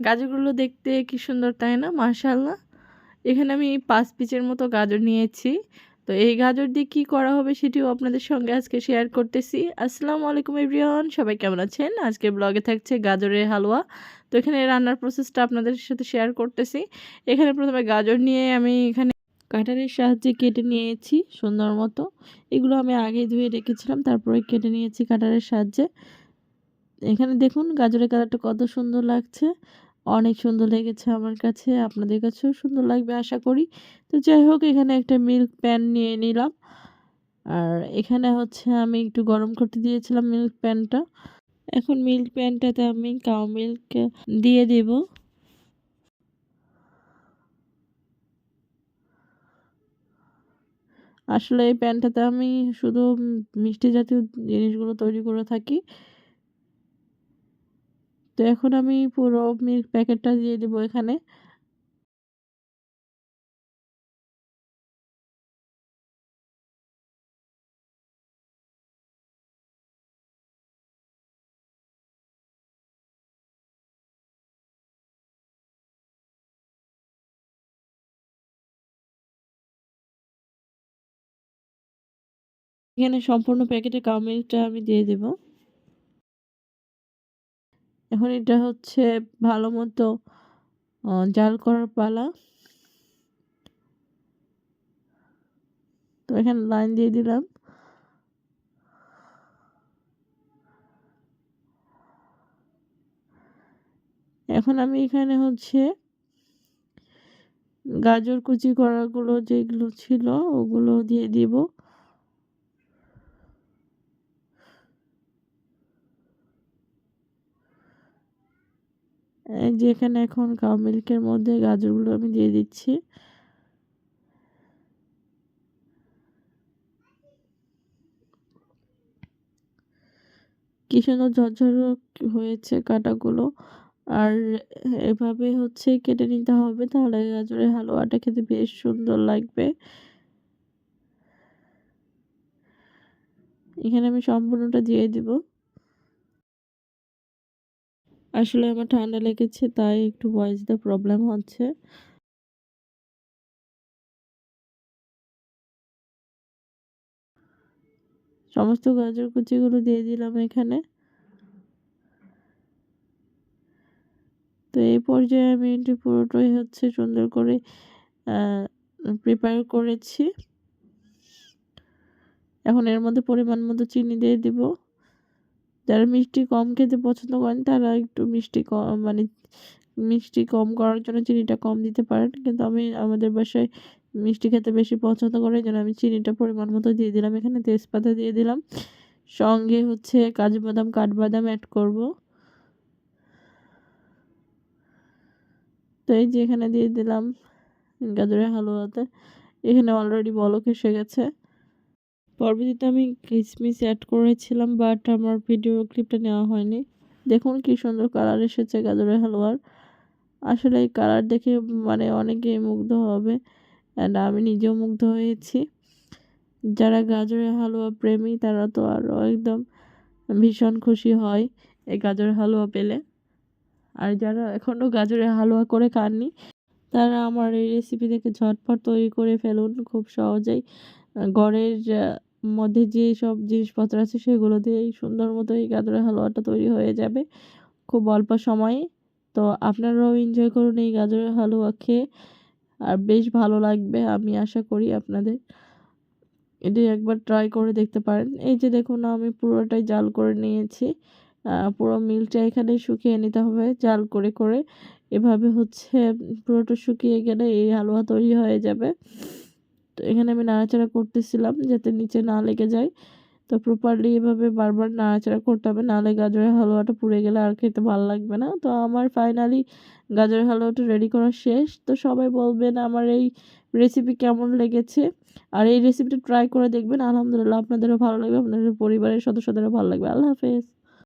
গাজরগুলো দেখতে কি সুন্দর তাই না? মাশাল্লাহ এখানে আমি পাঁচ পিচের মতো গাজর নিয়েছি। তো এই গাজর দিয়ে কী করা হবে সেটিও আপনাদের সঙ্গে আজকে শেয়ার করতেছি। আসসালামু আলাইকুম এভরিওয়ান সবাই কেমন আছেন? আজকে ব্লগে থাকছে গাজরের হালুয়া। তো এখানে রান্নার প্রসেসটা আপনাদের সাথে শেয়ার করতেছি। এখানে প্রথমে গাজর নিয়ে আমি এখানে কাটারের সাহায্যে কেটে নিয়েছি, সুন্দর মতো। এগুলো আমি আগে ধুয়ে রেখেছিলাম, তারপরে কেটে নিয়েছি কাটারের সাহায্যে। এখানে দেখুন গাজরের কালারটা কত সুন্দর লাগছে। অনেক সুন্দর লেগেছে আমার কাছে, আপনাদের কাছেও সুন্দর লাগবে আশা করি। তো যাই হোক, এখানে একটা মিল্ক প্যান নিয়ে নিলাম। আর এখানে হচ্ছে আমি একটু গরম করতে দিয়েছিলাম মিল্ক প্যানটা এখন মিল্ক প্যানটাতে আমি কাউ মিল্ক দিয়ে দেব। আসলে এই প্যানটাতে আমি শুধু মিষ্টি জাতীয় জিনিসগুলো তৈরি করে থাকি। তো এখন আমি পুরো মিল্ক প্যাকেটটা দিয়ে দেবো এখানে। এখানে সম্পূর্ণ প্যাকেটে কাউ আমি দিয়ে দেবো। এখন এটা হচ্ছে ভালো মতো জাল করার পালা। তো এখানে লাইন দিয়ে দিলাম। এখন আমি এখানে হচ্ছে গাজর কুচি করাগুলো যেগুলো ছিল ওগুলো দিয়ে দিব। যেখানে এখন কাউ মিল্কের মধ্যে গাজরগুলো আমি দিয়ে দিচ্ছি। কি সুন্দর ঝরঝর হয়েছে কাটাগুলো। আর এভাবে হচ্ছে কেটে নিতে হবে, তাহলে গাজরের হালুয়াটা খেতে বেশ সুন্দর লাগবে। এখানে আমি সম্পূর্ণটা দিয়ে দিব। আসলে আমার ঠান্ডা লেগেছে, তাই একটু ভয়েস দা প্রবলেম হচ্ছে। সমস্ত গাজর কুচিগুলো দিয়ে দিলাম এখানে। তো এই পর্যায়ে আমি এটি পুরোটাই হচ্ছে সুন্দর করে প্রিপেয়ার করেছি। এখন এর মধ্যে পরিমাণ মতো চিনি দিয়ে দিব। যারা মিষ্টি কম খেতে পছন্দ করেন, তারা একটু মিষ্টি কম মানে মিষ্টি কম করার জন্য চিনিটা কম দিতে পারেন। কিন্তু আমি, আমাদের বাসায় মিষ্টি খেতে বেশি পছন্দ করে যেন আমি চিনিটা পরিমাণ মতো দিয়ে দিলাম। এখানে তেজপাতা দিয়ে দিলাম। সঙ্গে হচ্ছে কাজু বাদাম, কাঠবাদাম অ্যাড করব। তো এই যে এখানে দিয়ে দিলাম গাজরের হালুয়াতে। এখানে অলরেডি বলক এসে গেছে। পরবর্তীতে আমি কিসমিস অ্যাড করেছিলাম বাট আমার ভিডিও ক্লিপটা নেওয়া হয়নি। দেখুন কি সুন্দর কালার এসেছে গাজরের হালুয়ার। আসলে এই কালার দেখে মানে অনেকেই মুগ্ধ হবে অ্যান্ড আমি নিজেও মুগ্ধ হয়েছি। যারা গাজরের হালুয়া প্রেমী, তারা তো আরও একদম ভীষণ খুশি হয় এই গাজরের হালুয়া পেলে। আর যারা এখনও গাজরের হালুয়া করে খাননি, তারা আমার এই রেসিপি থেকে ঝটপট তৈরি করে ফেলুন খুব সহজেই। ঘরের মধ্যে যে সব জিনিসপত্র আছে সেগুলো দিয়েই সুন্দর মতো এই গাজরের হালুয়াটা তৈরি হয়ে যাবে খুব অল্প সময়ে। তো আপনারাও এনজয় করুন এই গাজরের হালুয়া খেয়ে। আর বেশ ভালো লাগবে, আমি আশা করি আপনাদের। এটি একবার ট্রাই করে দেখতে পারেন। এই যে দেখুন, আমি পুরোটাই জাল করে নিয়েছি। পুরো মিলটা এখানে শুকিয়ে নিতে হবে জাল করে করে। এভাবে হচ্ছে পুরোটা শুকিয়ে গেলে এই হালুয়া তৈরি হয়ে যাবে। তো এখানে আমি নাড়াচাড়া করতেছিলাম যাতে নিচে না লেগে যায়। তো প্রপারলি এভাবে বারবার নাড়াচাড়া করতে হবে, নাহলে গাজরের হালুয়াটা পুড়ে গেলে আর খেতে ভালো লাগবে না। তো আমার ফাইনালি গাজরের হালুয়াটা রেডি করা শেষ। তো সবাই বলবেন আমার এই রেসিপি কেমন লেগেছে? আর এই রেসিপিটা ট্রাই করে দেখবেন। আলহামদুলিল্লাহ আপনাদেরও ভালো লাগবে, আপনাদের পরিবারের সদস্যদেরও ভালো লাগবে। আল্লাহ হাফেজ।